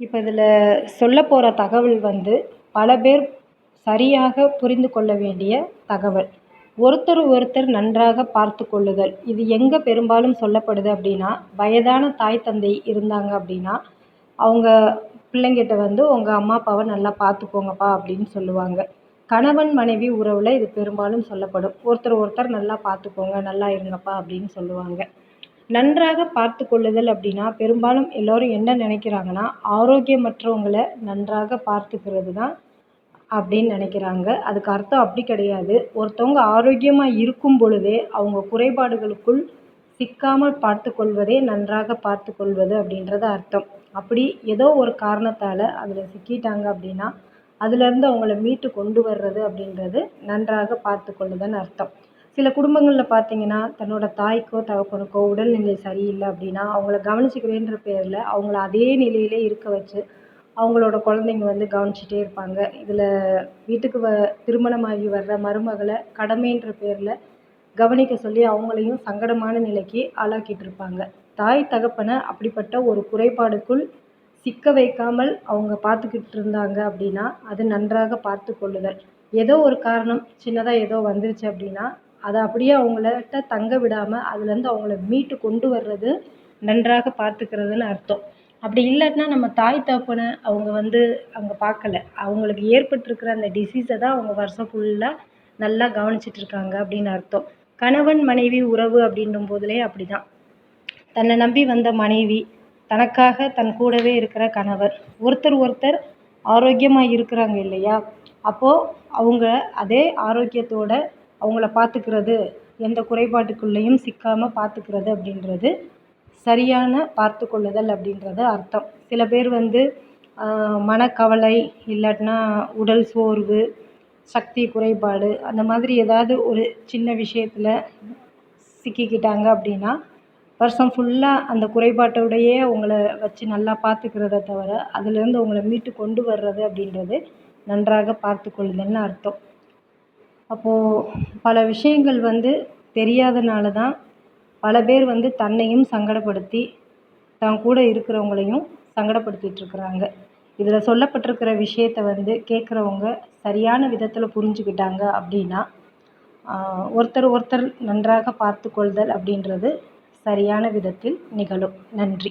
இப்போ இதில் சொல்ல போகிற தகவல் வந்து பல பேர் சரியாக புரிந்து கொள்ள வேண்டிய தகவல். ஒருத்தர் ஒருத்தர் நன்றாக பார்த்து கொள்ளுதல். இது எங்கே பெரும்பாலும் சொல்லப்படுது அப்படின்னா வயதான தாய் தந்தை இருந்தாங்க அப்படின்னா அவங்க பிள்ளைங்கிட்ட வந்து உங்கள் அம்மா அப்பாவை நல்லா பார்த்துக்கோங்கப்பா அப்படின்னு சொல்லுவாங்க. கணவன் மனைவி உறவில் இது பெரும்பாலும் சொல்லப்படும். ஒருத்தர் ஒருத்தர் நல்லா பார்த்துக்கோங்க நல்லா இருங்கப்பா அப்படின்னு சொல்லுவாங்க. நன்றாக பார்த்து கொள்ளுதல் அப்படின்னா பெரும்பாலும் எல்லோரும் என்ன நினைக்கிறாங்கன்னா ஆரோக்கியமற்றவங்களை நன்றாக பார்த்துக்கிறது தான் அப்படின்னு நினைக்கிறாங்க. அதுக்கு அர்த்தம் அப்படி கிடையாது. ஒருத்தவங்க ஆரோக்கியமாக இருக்கும் பொழுதே அவங்க குறைபாடுகளுக்குள் சிக்காமல் பார்த்து கொள்வதே நன்றாக பார்த்து கொள்வது அப்படின்றது அர்த்தம். அப்படி ஏதோ ஒரு காரணத்தால் அதில் சிக்கிட்டாங்க அப்படின்னா அதுலேருந்து அவங்கள மீட்டு கொண்டு வர்றது அப்படின்றது நன்றாக பார்த்து கொள்ளுதல்னு அர்த்தம். சில குடும்பங்களில் பார்த்தீங்கன்னா தன்னோட தாய்க்கோ தகப்பனுக்கோ உடல்நிலை சரியில்லை அப்படின்னா அவங்கள கவனிச்சுக்கிறேன்ற பேரில் அவங்கள அதே நிலையிலே இருக்க வச்சு அவங்களோட குழந்தைங்க வந்து கவனிச்சிட்டே இருப்பாங்க. இதில் வீட்டுக்கு வ திருமணமாகி வர்ற மருமகளை கடமைன்ற பேரில் கவனிக்க சொல்லி அவங்களையும் சங்கடமான நிலைக்கு ஆளாக்கிட்டு இருப்பாங்க. தாய் தகப்பனை அப்படிப்பட்ட ஒரு குறைபாடுக்குள் சிக்க வைக்காமல் அவங்க பார்த்துக்கிட்டு இருந்தாங்க அப்படின்னா அது நன்றாக பார்த்து கொள்ளுதல். ஏதோ ஒரு காரணம் சின்னதாக ஏதோ வந்துருச்சு அப்படின்னா அதை அப்படியே அவங்கள்ட்ட தங்க விடாமல் அதுலேருந்து அவங்கள மீட்டு கொண்டு வர்றது நன்றாக பார்த்துக்கிறதுன்னு அர்த்தம். அப்படி இல்லாட்டினா நம்ம தாய் தகப்பனை அவங்க வந்து அங்கே பார்க்கல. அவங்களுக்கு ஏற்பட்டிருக்கிற அந்த டிசீஸை தான் அவங்க வருஷம் ஃபுல்லாக நல்லா கவனிச்சிட்டு இருக்காங்க அப்படின்னு அர்த்தம். கணவன் மனைவி உறவு அப்படின்னும் போதுலே அப்படி தான் தன்னை நம்பி வந்த மனைவி தனக்காக தன் கூடவே இருக்கிற கணவர் ஒருத்தர் ஒருத்தர் ஆரோக்கியமாக இருக்கிறாங்க இல்லையா? அப்போது அவங்க அதே ஆரோக்கியத்தோட அவங்கள பார்த்துக்கிறது எந்த குறைபாட்டுக்குள்ளேயும் சிக்காமல் பார்த்துக்கிறது அப்படின்றது சரியான பார்த்து கொள்ளுதல் அப்படின்றது அர்த்தம். சில பேர் வந்து மனக்கவலை இல்லாட்டினா உடல் சோர்வு சக்தி குறைபாடு அந்த மாதிரி ஏதாவது ஒரு சின்ன விஷயத்தில் சிக்கிக்கிட்டாங்க அப்படின்னா வருஷம் ஃபுல்லாக அந்த குறைபாட்டோடையே அவங்கள வச்சு நல்லா பார்த்துக்கிறத தவிர அதுலேருந்து அவங்கள மீட்டு கொண்டு வர்றது அப்படின்றது நன்றாக பார்த்து கொள்ளுதல்னு அர்த்தம். அப்போது பல விஷயங்கள் வந்து தெரியாதனால தான் பல பேர் வந்து தன்னையும் சங்கடப்படுத்தி தான் கூட இருக்கிறவங்களையும் சங்கடப்படுத்திகிட்ருக்குறாங்க இதில் சொல்லப்பட்டிருக்கிற விஷயத்த வந்து கேட்குறவங்க சரியான விதத்தில் புரிஞ்சுக்கிட்டாங்க அப்படின்னா ஒருத்தர் ஒருத்தர் நன்றாக பார்த்துக்கொள்தல் அப்படின்றது சரியான விதத்தில் நிகழும். நன்றி.